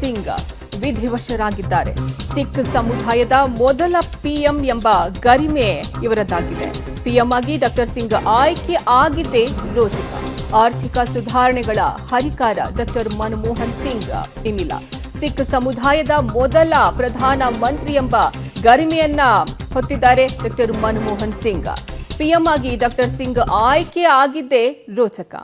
ಸಿಂಗ್ ವಿಧಿವಶರಾಗಿದ್ದಾರೆ. ಸಿಖ್ ಸಮುದಾಯದ ಮೊದಲ ಪಿಎಂ ಎಂಬ ಗರಿಮೆ ಇವರದ್ದಾಗಿದೆ ಪಿಎಂ ಆಗಿ ಡಾಕ್ಟರ್ ಸಿಂಗ್ ಆಯ್ಕೆ ಆಗಿದ್ದೇ ರೋಚಕ. ಆರ್ಥಿಕ ಸುಧಾರಣೆಗಳ ಹರಿಕಾರ ಡಾಕ್ಟರ್ ಮನಮೋಹನ್ ಸಿಂಗ್ ಇನ್ನಿಲ್ಲ ಸಿಖ್ ಸಮುದಾಯದ ಮೊದಲ ಪ್ರಧಾನ ಮಂತ್ರಿ ಎಂಬ ಗರಿಮೆಯನ್ನ ಹೊತ್ತಿದ್ದಾರೆ ಡಾಕ್ಟರ್ ಮನಮೋಹನ್ ಸಿಂಗ್. ಪಿಎಂ ಆಗಿ ಡಾಕ್ಟರ್ ಸಿಂಗ್ ಆಯ್ಕೆ ಆಗಿದ್ದೇ ರೋಚಕ.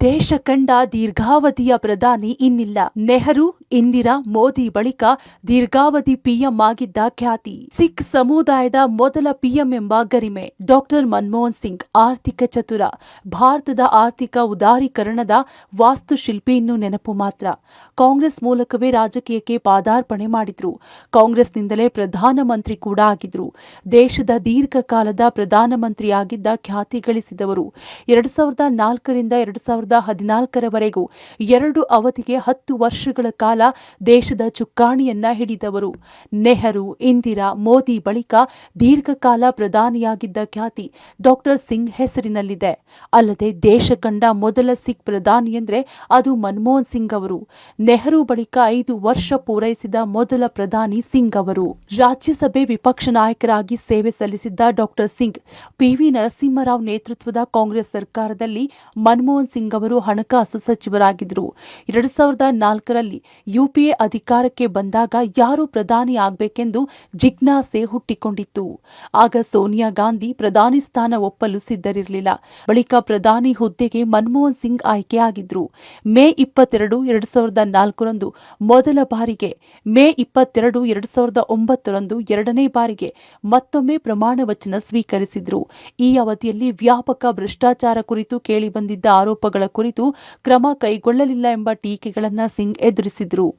ದೇಶ ಕಂಡ ದೀರ್ಘಾವಧಿಯ ಪ್ರಧಾನಿ ಇನ್ನಿಲ್ಲ. ನೆಹರು, ಇಂದಿರಾ ಮೋದಿ ಬಳಿಕ ದೀರ್ಘಾವಧಿ ಪಿಎಂ ಆಗಿದ್ದ ಖ್ಯಾತಿ. ಸಿಖ್ ಸಮುದಾಯದ ಮೊದಲ ಪಿಎಂ ಎಂಬ ಗರಿಮೆ. ಡಾಕ್ಟರ್ ಮನಮೋಹನ್ ಸಿಂಗ್ ಆರ್ಥಿಕ ಚತುರ. ಭಾರತದ ಆರ್ಥಿಕ ಉದಾರೀಕರಣದ ವಾಸ್ತುಶಿಲ್ಪಿ ಇನ್ನು ನೆನಪು ಮಾತ್ರ. ಕಾಂಗ್ರೆಸ್ ಮೂಲಕವೇ ರಾಜಕೀಯಕ್ಕೆ ಪಾದಾರ್ಪಣೆ ಮಾಡಿದ್ರು. ಕಾಂಗ್ರೆಸ್ನಿಂದಲೇ ಪ್ರಧಾನಮಂತ್ರಿ ಕೂಡ ಆಗಿದ್ರು. ದೇಶದ ದೀರ್ಘಕಾಲದ ಪ್ರಧಾನಮಂತ್ರಿಯಾಗಿದ್ದ ಖ್ಯಾತಿ ಗಳಿಸಿದವರು. ಎರಡ್ ಸಾವಿರದ ನಾಲ್ಕರಿಂದ ಎರಡ್ ಹದಿನಾಲ್ಕರವರೆಗೂ ಎರಡು ಅವಧಿಗೆ ಹತ್ತು ವರ್ಷಗಳ ಕಾಲ ದೇಶದ ಚುಕ್ಕಾಣಿಯನ್ನ ಹಿಡಿದವರು. ನೆಹರು, ಇಂದಿರಾ, ಮೋದಿ ಬಳಿಕ ದೀರ್ಘಕಾಲ ಪ್ರಧಾನಿಯಾಗಿದ್ದ ಖ್ಯಾತಿ ಡಾಕ್ಟರ್ ಸಿಂಗ್ ಹೆಸರಿನಲ್ಲಿದೆ. ಅಲ್ಲದೆ ದೇಶ ಕಂಡ ಮೊದಲ ಸಿಖ್ ಪ್ರಧಾನಿ ಎಂದರೆ ಅದು ಮನಮೋಹನ್ ಸಿಂಗ್ ಅವರು. ನೆಹರು ಬಳಿಕ ಐದು ವರ್ಷ ಪೂರೈಸಿದ ಮೊದಲ ಪ್ರಧಾನಿ ಸಿಂಗ್ ಅವರು. ರಾಜ್ಯಸಭೆ ವಿಪಕ್ಷ ನಾಯಕರಾಗಿ ಸೇವೆ ಸಲ್ಲಿಸಿದ್ದ ಡಾಕ್ಟರ್ ಸಿಂಗ್ ಪಿವಿ ನರಸಿಂಹರಾವ್ ನೇತೃತ್ವದ ಕಾಂಗ್ರೆಸ್ ಸರ್ಕಾರದಲ್ಲಿ ಮನಮೋಹನ್ ಸಿಂಗ್ ಅವರು ಹಣಕಾಸು ಸಚಿವರಾಗಿದ್ದರು. ಎರಡ್ ಸಾವಿರದ ನಾಲ್ಕರಲ್ಲಿ ಯುಪಿಎ ಅಧಿಕಾರಕ್ಕೆ ಬಂದಾಗ ಯಾರು ಪ್ರಧಾನಿ ಆಗಬೇಕೆಂದು ಜಿಜ್ಞಾಸೆ ಹುಟ್ಟಿಕೊಂಡಿತ್ತು. ಆಗ ಸೋನಿಯಾ ಗಾಂಧಿ ಪ್ರಧಾನಿ ಸ್ಥಾನ ಒಪ್ಪಲು ಸಿದ್ಧರಿರಲಿಲ್ಲ. ಬಳಿಕ ಪ್ರಧಾನಿ ಹುದ್ದೆಗೆ ಮನಮೋಹನ್ ಸಿಂಗ್ ಆಯ್ಕೆಯಾಗಿದ್ದರು ಮೇ ಇಪ್ಪತ್ತೆರಡು, ಎರಡ್ ಸಾವಿರದ ನಾಲ್ಕರಂದು ಮೊದಲ ಬಾರಿಗೆ, ಮೇ ಇಪ್ಪತ್ತೆರಡು, ಎರಡ್ ಸಾವಿರದ ಒಂಬತ್ತರಂದು ಎರಡನೇ ಬಾರಿಗೆ ಮತ್ತೊಮ್ಮೆ ಪ್ರಮಾಣ ವಚನ ಸ್ವೀಕರಿಸಿದ್ರು. ಈ ಅವಧಿಯಲ್ಲಿ ವ್ಯಾಪಕ ಭ್ರಷ್ಟಾಚಾರ ಕುರಿತು ಕೇಳಿಬಂದಿದ್ದ ಆರೋಪಗಳ ಕುರಿತು ಕ್ರಮ ಕೈಗೊಳ್ಳಲಿಲ್ಲ ಎಂಬ ಟೀಕೆಗಳನ್ನು ಸಿಂಗ್ ಎದುರಿಸಿದರು.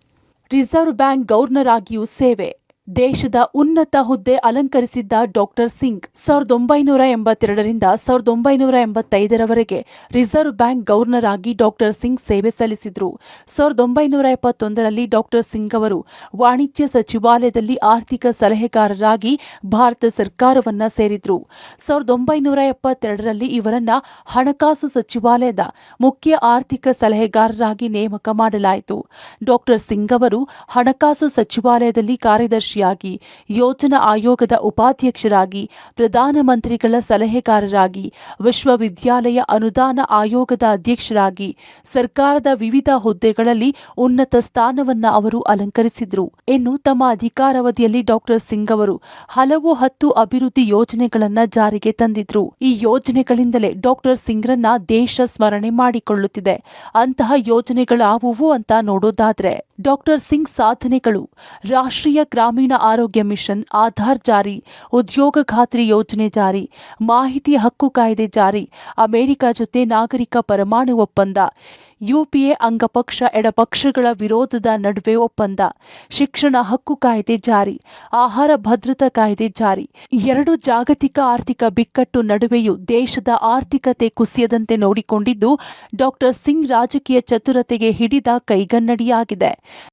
ರಿಸರ್ವ್ ಬ್ಯಾಂಕ್ ಗವರ್ನರ್ ಆಗಿಯೂ ಸೇವೆ. ದೇಶದ ಉನ್ನತ ಹುದ್ದೆ ಅಲಂಕರಿಸಿದ್ದ ಡಾಕ್ಟರ್ ಸಿಂಗ್ ಸಾವಿರದ ಒಂಬೈನೂರ ಎಂಬತ್ತೆರಡರಿಂದ ಸಾವಿರದ ಒಂಬೈನೂರ ಎಂಬತ್ತೈದರವರೆಗೆ ರಿಸರ್ವ್ ಬ್ಯಾಂಕ್ ಗವರ್ನರ್ ಆಗಿ ಡಾಕ್ಟರ್ ಸಿಂಗ್ ಸೇವೆ ಸಲ್ಲಿಸಿದ್ರು. ಸಾವಿರದ ಒಂಬೈನೂರ ಎಪ್ಪತ್ತೊಂದರಲ್ಲಿ ಡಾಕ್ಟರ್ ಸಿಂಗ್ ಅವರು ವಾಣಿಜ್ಯ ಸಚಿವಾಲಯದಲ್ಲಿ ಆರ್ಥಿಕ ಸಲಹೆಗಾರರಾಗಿ ಭಾರತ ಸರ್ಕಾರವನ್ನ ಸೇರಿದ್ರು. ಸಾವಿರದ ಒಂಬೈನೂರ ಎಪ್ಪತ್ತೆರಡರಲ್ಲಿ ಇವರನ್ನ ಹಣಕಾಸು ಸಚಿವಾಲಯದ ಮುಖ್ಯ ಆರ್ಥಿಕ ಸಲಹೆಗಾರರಾಗಿ ನೇಮಕ ಮಾಡಲಾಯಿತು. ಡಾಕ್ಟರ್ ಸಿಂಗ್ ಅವರು ಹಣಕಾಸು ಸಚಿವಾಲಯದಲ್ಲಿ ಕಾರ್ಯದರ್ಶಿಯಾಗಿ ಯೋಜನಾ ಆಯೋಗದ ಉಪಾಧ್ಯಕ್ಷರಾಗಿ ಪ್ರಧಾನಮಂತ್ರಿಗಳ ಸಲಹೆಗಾರರಾಗಿ, ವಿಶ್ವವಿದ್ಯಾಲಯ ಅನುದಾನ ಆಯೋಗದ ಅಧ್ಯಕ್ಷರಾಗಿ, ಸರ್ಕಾರದ ವಿವಿಧ ಹುದ್ದೆಗಳಲ್ಲಿ ಉನ್ನತ ಸ್ಥಾನವನ್ನ ಅವರು ಅಲಂಕರಿಸಿದರು. ಇನ್ನು ತಮ್ಮ ಅಧಿಕಾರಾವಧಿಯಲ್ಲಿ ಡಾಕ್ಟರ್ ಸಿಂಗ್ ಅವರು ಹಲವು ಹತ್ತು ಅಭಿವೃದ್ಧಿ ಯೋಜನೆಗಳನ್ನು ಜಾರಿಗೆ ತಂದಿದ್ರು. ಈ ಯೋಜನೆಗಳಿಂದಲೇ ಡಾಕ್ಟರ್ ಸಿಂಗ್ರನ್ನ ದೇಶ ಸ್ಮರಣೆ ಮಾಡಿಕೊಳ್ಳುತ್ತಿದೆ. ಅಂತಹ ಯೋಜನೆಗಳಾವುವು ಅಂತ ನೋಡೋದಾದ್ರೆ ಡಾಕ್ಟರ್ ಸಿಂಗ್ ಸಾಧನೆಗಳು ರಾಷ್ಟ್ರೀಯ ಗ್ರಾಮೀಣ ಆರೋಗ್ಯ ಮಿಷನ್ ಆಧಾರ್ ಜಾರಿ, ಉದ್ಯೋಗ ಖಾತ್ರಿ ಯೋಜನೆ ಜಾರಿ, ಮಾಹಿತಿ ಹಕ್ಕು ಕಾಯ್ದೆ ಜಾರಿ, ಅಮೆರಿಕ ಜೊತೆ ನಾಗರಿಕ ಪರಮಾಣು ಒಪ್ಪಂದ, ಯುಪಿಎ ಅಂಗಪಕ್ಷ ಎಡಪಕ್ಷಗಳ ವಿರೋಧದ ನಡುವೆ ಒಪ್ಪಂದ, ಶಿಕ್ಷಣ ಹಕ್ಕು ಕಾಯ್ದೆ ಜಾರಿ, ಆಹಾರ ಭದ್ರತಾ ಕಾಯ್ದೆ ಜಾರಿ, ಎರಡು ಜಾಗತಿಕ ಆರ್ಥಿಕ ಬಿಕ್ಕಟ್ಟು ನಡುವೆಯೂ ದೇಶದ ಆರ್ಥಿಕತೆ ಕುಸಿಯದಂತೆ ನೋಡಿಕೊಂಡಿದ್ದು ಡಾಕ್ಟರ್ ಸಿಂಗ್ ರಾಜಕೀಯ ಚತುರತೆಗೆ ಹಿಡಿದ ಕೈಗನ್ನಡಿಯಾಗಿದೆ.